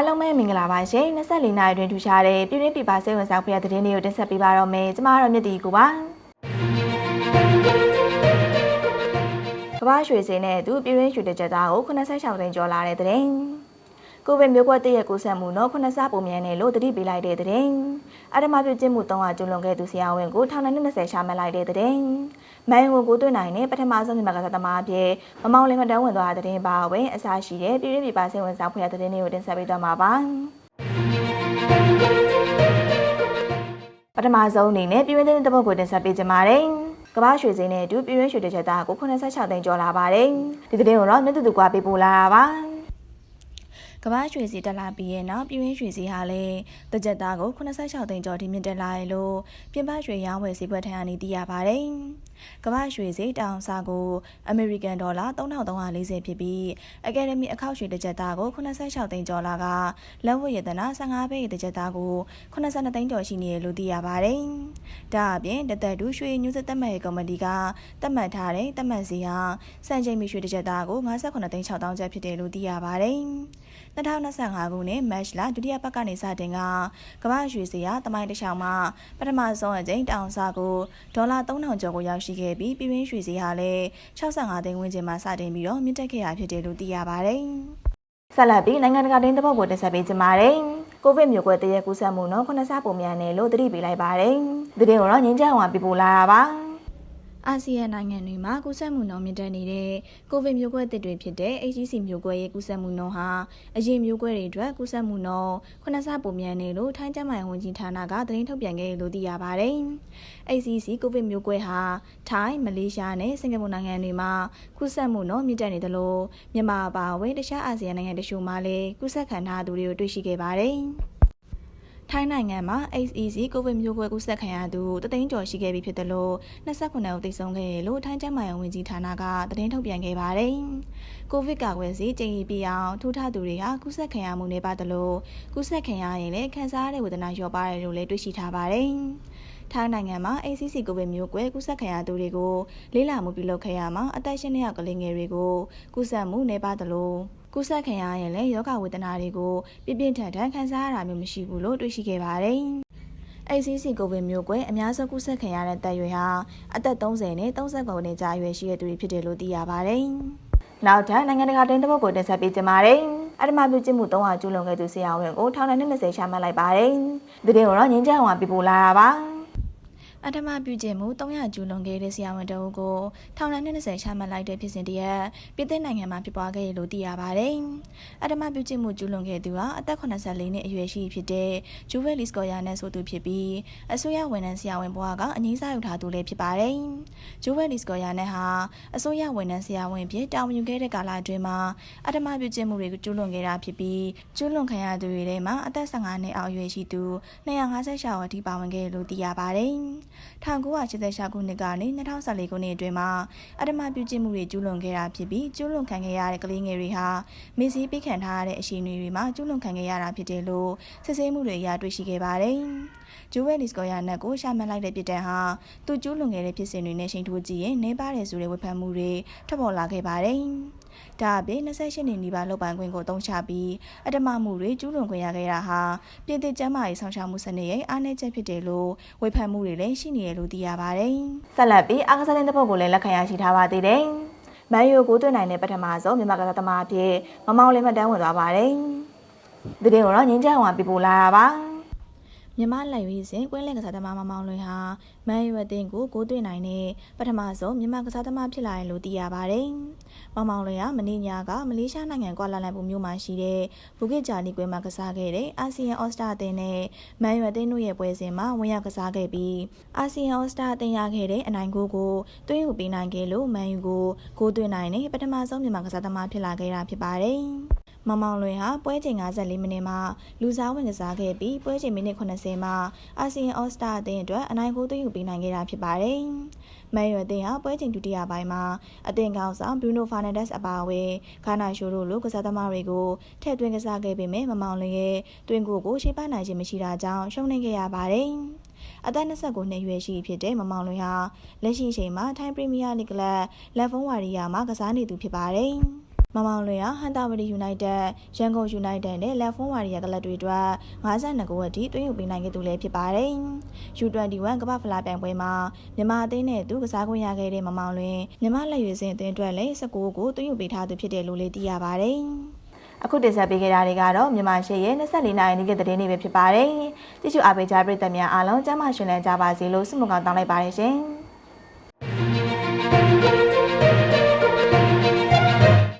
အားလုံးပဲမင်္ဂလာပါရှင်24နိုင်တွင်ထူရှားတဲ့ပြည်တွင်းပြည်ပစိတ်ဝင်စားဖွယ်တဲ့သတင်းတွေကိုတင်ဆက်ပေးပါတော့မယ်ကျမတို့မြတ်တီကိုပါကမ္ဘာရွှေစင်းနဲ့သူပြည်တွင်းရွှေတကြသားကို86သိန်းကျော်လာတဲ့သတင်း ကိုဗစ်မျိုးကွက်တည့်ရဲ့ကူးစက်မှုတော့9ဆပုံမြန်တယ်လို့တတိပေးလိုက်တဲ့သတင်းအဓမ္မပြုကျင့်မှု300ကျူးလွန်ခဲ့သူဆရာဝန်ကိုထောင်နဲ့20ရှာမှတ်လိုက်တဲ့သတင်းမန်ကိုကိုတွေ့နိုင်တဲ့ပထမဆုံးမြန်မာကစားသမားအဖြစ်မမောင်လင်းမတန်းဝင်သွားတဲ့သတင်းပါဝင်အစားရှိတဲ့ပြည်တွင်းပြည်ပစိတ်ဝင်စားဖွယ်တဲ့သတင်းတွေကိုတင်ဆက်ပေးသွားမှာပါပထမဆုံးအနေနဲ့ပြည်တွင်းသတင်းတစ်ပုဒ်ကိုတင်ဆက်ပေးကြပါမယ်ကမ္ဘာရွှေစင်းနဲ့အတူပြည်တွင်းရွှေတစ်ချက်သားကို86သိန်းကျော်လာပါတယ်ဒီသတင်းကိုတော့မြတ်တူတူကွာပေးပို့လာတာပါ ကမ္ဘာရွှေစီတက်လာပြီးရဲ့နောက်ပြည်ရင်းရွှေစီဟာလည်းတကြက်သားကို86သိန်းကျော်ဒီမြင့်တက်လာရလို့ပြင်ပရွှေရောင်းဝယ်ဈေးကွက်ထံကနေသိရပါတယ်။ကမ္ဘာရွှေဈေးတောင်စားကိုအမေရိကန်ဒေါ်လာ3340ဖြစ်ပြီးအကယ်ဒမီအခောက်ရွှေတကြက်သားကို86သိန်းကျော်လာကလက်ဝတ်ရတနာ15ဘဲ့တကြက်သားကို82သိန်းကျော်ရှိနေတယ်လို့သိရပါတယ်။ဒါအပြင်တသက်တူရွှေညူးစက်တက်မဲ့ကော်မတီကတက်မှတ်ထားတဲ့တက်မှတ်စီဟာစံချိန်မီရွှေတကြက်သားကို58သိန်း6000ကျပ်ဖြစ်တယ်လို့သိရပါတယ်။2025ခုနှစ်မတ်လဒုတိယပတ်ကနေစတင်ကကမ္ဘာရွှေစရာတမိုင်းတစ်လျှောက်မှာပထမဆုံးအကြိမ်တောင်စားကိုဒေါ်လာ3000ကျော်ကိုရောက်ရှိခဲ့ပြီးပြည်တွင်းရွှေစရာလည်း65သိန်းဝန်းကျင်မှာစတင်ပြီးတော့မြင့်တက်ခဲ့တာဖြစ်တယ်လို့သိရပါတယ်။ဆက်လက်ပြီးနိုင်ငံတကာတင်းသဘောကိုတင်ဆက်ပေးကြပါမယ်။ကိုဗစ်မျိုးကွဲတရက်ကူးစက်မှုတော့ခုနဆပုံမြန်တယ်လို့သတိပေးလိုက်ပါတယ်။ဒီတင်ကိုတော့ငင်းကြအောင်ပြပို့လာတာပါ။ အာဆီယံနိုင်ငံတွေမှာကူးစက်မှုနှုန်းမြင့်တက်နေတဲ့ကိုဗစ်မျိုးကွဲတစ်တွေဖြစ်တဲ့ HCC မျိုးကွဲရဲ့ကူးစက်မှုနှုန်းဟာအရင်မျိုးကွဲတွေအတွက်ကူးစက်မှုနှုန်းခုနဆပုံမြန်နေလို့ထိုင်းကျန်းမာရေးဝန်ကြီးဌာနကသတင်းထုတ်ပြန်ခဲ့လို့သိရပါတယ်။ HCC ကိုဗစ်မျိုးကွဲဟာထိုင်း၊မလေးရှားနဲ့စင်ကာပူနိုင်ငံတွေမှာကူးစက်မှုနှုန်းမြင့်တက်နေတယ်လို့မြန်မာအပါအဝင်တခြားအာဆီယံနိုင်ငံတချို့မှာလည်းကူးစက်ခံထားသူတွေကိုတွေ့ရှိခဲ့ပါတယ်။ ထိုင်းနိုင်ငံမှာ HEC ကိုဗစ်မျိုးကွဲကူးစက်ခံရသူတသိန်းကျော်ရှိခဲ့ပြီဖြစ်တယ်လို့29ဦးသေဆုံးခဲ့တယ်လို့ထိုင်းကျန်းမာရေးဝန်ကြီးဌာနကသတင်းထုတ်ပြန်ခဲ့ပါတယ်။ကိုဗစ်ကာကွယ်ဆေးကြိမ်ပြအောင်ထူထသူတွေဟာကူးစက်ခံရမှုနဲ့ပတ်သက်လို့ကူးစက်ခံရရင်လည်းခံစားရတဲ့ဝေဒနာလျော့ပါတယ်လို့လည်းတွေ့ရှိထားပါတယ်။ထိုင်းနိုင်ငံမှာ ACC ကိုဗစ်မျိုးကွဲကူးစက်ခံရသူတွေကိုလေးလာမှုပြုလုပ်ခဲ့ရမှာအသက်ရှင်တဲ့ကလေးငယ်တွေကိုကူးစက်မှုနေပါသလို ကူးစက်ခံရရင်လည်းယောဂဝေဒနာတွေကိုပြပြင်းထန်ထန်ခံစားရတာမျိုးမရှိဘူးလို့တွေ့ရှိခဲ့ပါတယ်။ ACC ကိုဗစ်မျိုးကွဲအများဆုံးကူးစက်ခံရတဲ့တပ်ရွယ်ဟာအသက်30နဲ့39နှစ်ကြားအရွယ်ရှိတဲ့သူတွေဖြစ်တယ်လို့သိရပါတယ်။နောက်ထပ်နိုင်ငံတကာတင်းသဘောကိုတင်ဆက်ပေးကြပါမယ်။အဓမ္မပြုကျင့်မှု300ကျူးလွန်ခဲ့သူဆရာဝန်ကိုထောင်နဲ့20ရှာမှတ်လိုက်ပါတယ်။ဒီတင်ကိုတော့ငင်းကြအောင်ပြပို့လာတာပါ။ အထမပြုကျင့်မှု300ကျူးလွန်ခဲ့တဲ့ဆရာဝန်တအုပ်ကိုထောင်ဒဏ်20ချမှတ်လိုက်တဲ့ဖြစ်စဉ်တရက်ပြည်သစ်နိုင်ငံမှာဖြစ်ပွားခဲ့ရလို့သိရပါတယ်။အထမပြုကျင့်မှုကျူးလွန်ခဲ့သူဟာအသက်84နှစ်အရွယ်ရှိဖြစ်တဲ့ဂျူဝဲလီစကောယာနဲ့ဆိုသူဖြစ်ပြီးအစိုးရဝန်ထမ်းဆရာဝန်ဘဝကအငိမ့်စားယူထားသူလည်းဖြစ်ပါတယ်။ဂျူဝဲလီစကောယာနဲ့ဟာအစိုးရဝန်ထမ်းဆရာဝန်ဖြစ်တာဝန်ယူခဲ့တဲ့ကာလအတွင်းမှာအထမပြုကျင့်မှုတွေကိုကျူးလွန်ခဲ့တာဖြစ်ပြီးကျူးလွန်ခံရသူတွေထဲမှာအသက်15နှစ်အောက်အရွယ်ရှိသူ256ယောက်အထိပါဝင်ခဲ့လို့သိရပါတယ်။1986ခုနှစ်ကနေ2014ခုနှစ်အတွင်းမှာအဓမ္မပြုကျင့်မှုတွေကျူးလွန်ခဲ့တာဖြစ်ပြီးကျူးလွန်ခံခဲ့ရတဲ့ကလေးငယ်တွေဟာမေ့စည်းပေးခံထားရတဲ့အခြေအနေတွေမှာကျူးလွန်ခံခဲ့ရတာဖြစ်တယ်လို့စစ်ဆေးမှုတွေအရတွေ့ရှိခဲ့ပါတယ်။ဂျူဝဲလီစကောယာနက်ကိုရှာမှတ်လိုက်တဲ့ပြစ်ဒဏ်ဟာသူကျူးလွန်ခဲ့တဲ့ဖြစ်စဉ်တွေနဲ့ချိန်ထိုးကြည့်ရင်နေပါတယ်ဆိုတဲ့ဝေဖန်မှုတွေထွက်ပေါ်လာခဲ့ပါတယ်။ ဒါအပြင်28နှစ်နီးပါးလောက်ပိုင်ခွင့်ကိုတုံးချပြီးအတမမှုတွေကျူးလွန်ခွင့်ရခဲ့တာဟာပြည်သူ့ကျန်းမာရေးဆောင်ရှားမှုစနစ်ရဲ့အားနည်းချက်ဖြစ်တယ်လို့ဝေဖန်မှုတွေလည်းရှိနေတယ်လို့သိရပါတယ်။ဆက်လက်ပြီးအာကစားတဲ့တစ်ပုတ်ကိုလည်းလက်ခံရရှိထားပါသေးတယ်။မန်ယူကိုတွေ့နိုင်တဲ့ပထမဆုံးမြန်မာကစားသမားအဖြစ်မမောင်လေးမှတ်တမ်းဝင်သွားပါတယ်။ဒီတင်ကိုတော့ငင်းကြအောင်ပြပို့လာတာပါ။ မြမလိုက်ရွေးစဉ်ကွင်းလက်ကစားသမားမမောင်လွင်ဟာမန်ယူအသင်းကိုကိုတွေ့နိုင်တဲ့ပထမဆုံးမြမကစားသမားဖြစ်လာတယ်လို့သိရပါတယ်။မောင်မောင်လွင်ဟာမနေ့ညကမလေးရှားနိုင်ငံကွာလာလမ်ပူမြို့မှာရှိတဲ့ဘူကစ်ဂျာလီကွင်းမှာကစားခဲ့တဲ့အာဆီယံအော်စတာအသင်းနဲ့မန်ယူအသင်းတို့ရဲ့ပွဲစဉ်မှာဝင်ရောက်ကစားခဲ့ပြီးအာဆီယံအော်စတာအသင်းရခဲ့တဲ့အနိုင်ဂိုးကိုတွင်းယူပေးနိုင်ခဲ့လို့မန်ယူကိုကိုတွေ့နိုင်တဲ့ပထမဆုံးမြမကစားသမားဖြစ်လာခဲ့တာဖြစ်ပါတယ်။ မမောင်လွင်ဟာပွဲချိန်54မိနစ်မှာလူစားဝင်ကစားခဲ့ပြီးပွဲချိန်မိနစ်80မှာအာဆီယံအော့စတာအသင်းအတွက်အနိုင်ကိုသွင်းယူပေးနိုင်ခဲ့တာဖြစ်ပါတယ်။မန်ယူအသင်းဟာပွဲချိန်ဒုတိယပိုင်းမှာအသင်းကောင်းဆောင်ဘရူနိုဖာနန်ဒက်စ်အပါအဝင်ဂါနာရှိုတို့လိုကစားသမားတွေကိုထည့်သွင်းကစားခဲ့ပေမဲ့မမောင်လွင်ရဲ့တွင်ကိုကိုရှေ့ပနိုင်ခြင်းမရှိတာကြောင့်ရှုံးနိမ့်ခဲ့ရပါတယ်။အသက်29နှစ်ရွယ်ရှိဖြစ်တဲ့မမောင်လွင်ဟာလက်ရှိအချိန်မှာထိုင်းပရီးမီးယားလိဂ်ကလပ်လက်ဖုံးဝါရီယာမှာကစားနေသူဖြစ်ပါတယ်။ မမောင်လွင်ဟာဟန်တာဝတီယူနိုက်တက်ရန်ကုန်ယူနိုက်တက်နဲ့လက်ဖုန်းဝါရီယာကလပ်တွေအတွက်52ဂိုးအထိသွင်းယူပေးနိုင်ခဲ့သူလည်းဖြစ်ပါတယ်။ U21 ကမ္ဘာဖလားပြိုင်ပွဲမှာမြန်မာအသင်းနဲ့သူကစားခွင့်ရခဲ့တဲ့မမောင်လွင်မြန်မာလက်ရွေးစင်အသင်းအတွက်လည်း19ဂိုးသွင်းယူပေးထားသူဖြစ်တယ်လို့လည်းသိရပါတယ်။အခုတင်ဆက်ပေးခဲ့တာတွေကတော့မြန်မာရှေ့ရဲ့24နိုင်နေ့ကတဲ့နေ့ပဲဖြစ်ပါတယ်။ကြည့်ရှုအားပေးကြပရိသတ်များအားလုံးကျမ်းမာရှင်လန်းကြပါစေလို့ဆုမွန်ကောင်းတောင်းလိုက်ပါတယ်ရှင်။